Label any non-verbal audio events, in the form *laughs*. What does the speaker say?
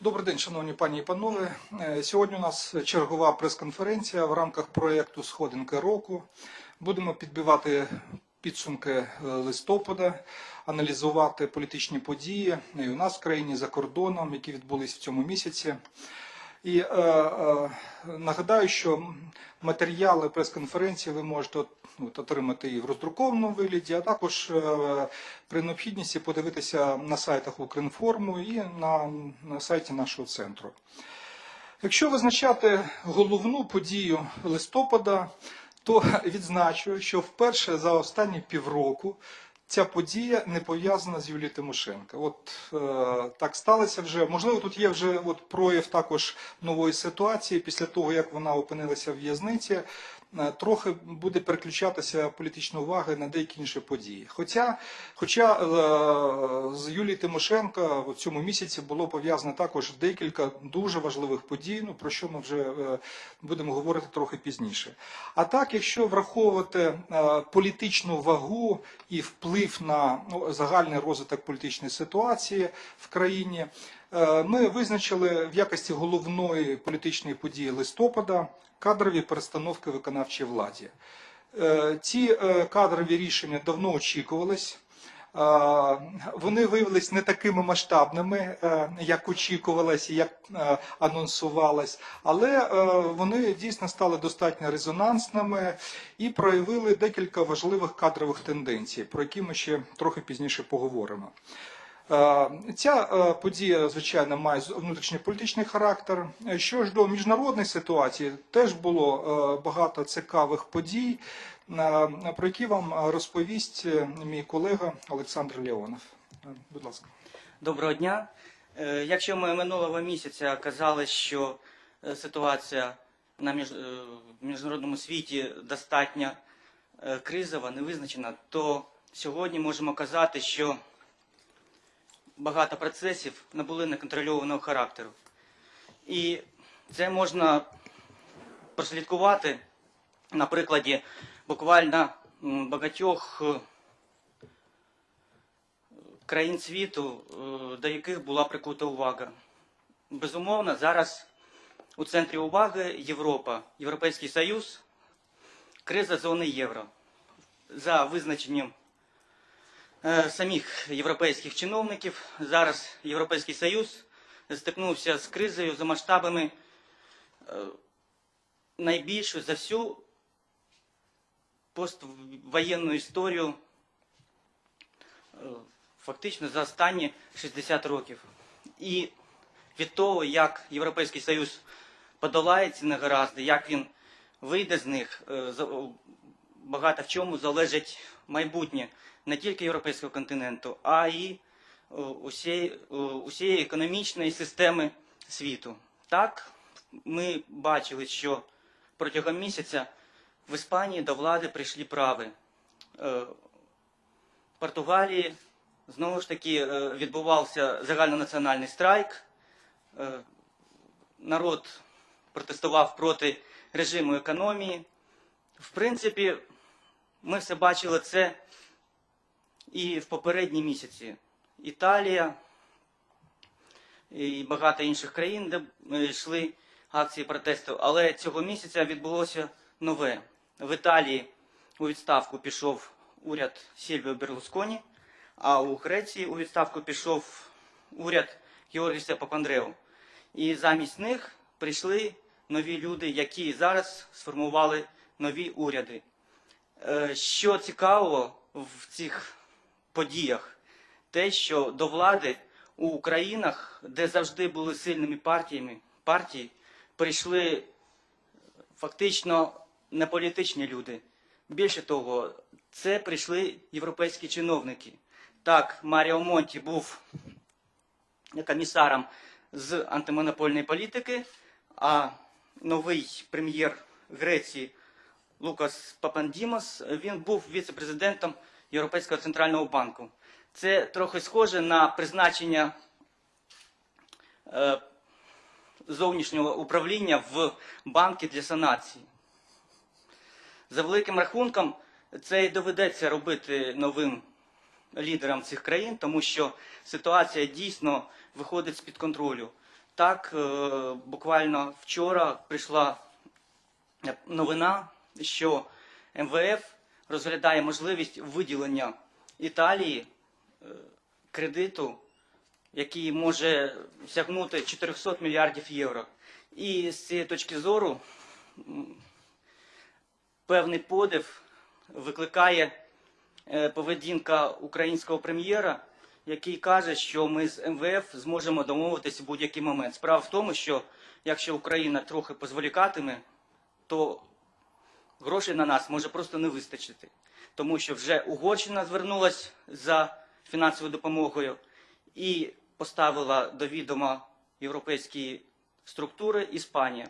Добрий день, шановні пані і панове. Е, Сьогодні у нас чергова прес-конференція в рамках проєкту Сходинки року. Будемо підбивати підсумки е, листопада, аналізувати політичні події і у нас в країні, за кордоном, які відбулись в цьому місяці. І е, е, нагадаю, що матеріали прес-конференції ви можете от, ну, отримати і в роздрукованому вигляді, а також е, при необхідності подивитися на сайтах Укрінформу і на, на сайті нашого центру. Якщо визначати головну подію листопада, то *laughs* відзначу, що вперше за останні півроку ця подія не пов'язана з Юлією Тимошенко. От е, так сталося вже. Можливо, тут є вже от прояв також нової ситуації після того, як вона опинилася в в'язниці. Е, Трохи буде переключатися політична увага на деякі інші події. Хоча, хоча е, з Юлією Тимошенко в цьому місяці було пов'язано також декілька дуже важливих подій, ну про що ми вже е, будемо говорити трохи пізніше. А так, якщо враховувати політичну вагу і вплив на ну, загальний розвиток політичної ситуації в країні, ми визначили в якості головної політичної події листопада кадрові перестановки виконавчій владі. Е, Ці е, кадрові рішення давно очікувались. Е, Вони виявилися не такими масштабними, е, як очікувалось, як е, анонсувалось, але е, вони дійсно стали достатньо резонансними і проявили декілька важливих кадрових тенденцій, про які ми ще трохи пізніше поговоримо. Е, Ця е, подія, звичайно, має внутрішньополітичний характер. Е, Що ж до міжнародної ситуації, теж було багато цікавих подій, про які вам розповість мій колега Олександр Леонов. Будь ласка. Доброго дня. Якщо ми минулого місяця казали, що ситуація на між... міжнародному світі достатньо кризова, невизначена, то сьогодні можемо казати, що багато процесів набули неконтрольованого характеру. І це можна прослідкувати на прикладі буквально багатьох е, країн світу, е, до яких була прикута увага. Безумовно, зараз у центрі уваги Європа, Європейський Союз, криза зони євро. За визначенням самих європейських чиновників, зараз Європейський Союз стикнувся з кризою за масштабами. Е, найбільшою за всю поствоєнну історію е, фактично за останні 60 років. І від того, як Європейський Союз подолає ці негаразди, як він вийде з них, е, багато в чому залежить майбутнє не тільки європейського континенту, а й е, усієї, е, усієї економічної системи світу. Так, ми бачили, що протягом місяця в Іспанії до влади прийшли прави. Е, Португалії знову ж таки відбувався загальнонаціональний страйк. Народ протестував проти режиму економії. В принципі, ми все бачили це і в попередні місяці. Італія і багато інших країн, де йшли акції протесту. Але цього місяця відбулося нове. В Італії у відставку пішов уряд Сільвіо Берлусконі, а у Греції у відставку пішов уряд Георгіса Папандреу. І замість них прийшли нові люди, які зараз сформували нові уряди. Е, Що цікаво в цих подіях, те, що до влади у країнах, де завжди були сильними партіями, партії, прийшли фактично не політичні люди. Більше того, це прийшли європейські чиновники. Так, Маріо Монті був комісаром з антимонопольної політики, а новий прем'єр Греції Лукас Папандімос він був віце-президентом Європейського центрального банку. Це трохи схоже на призначення е, зовнішнього управління в банки для санації. За великим рахунком, це і доведеться робити новим лідерам цих країн, тому що ситуація дійсно виходить з-під контролю. Так, е, буквально вчора прийшла новина, що МВФ розглядає можливість виділення Італії е, кредиту, який може сягнути 400 мільярдів євро. І з цієї точки зору певний подив викликає е, поведінка українського прем'єра, який каже, що ми з МВФ зможемо домовитися в будь-який момент. Справа в тому, що якщо Україна трохи позволікатиме, то грошей на нас може просто не вистачити. Тому що вже Угорщина звернулась за фінансовою допомогою і поставила до відома європейські структури Іспанія.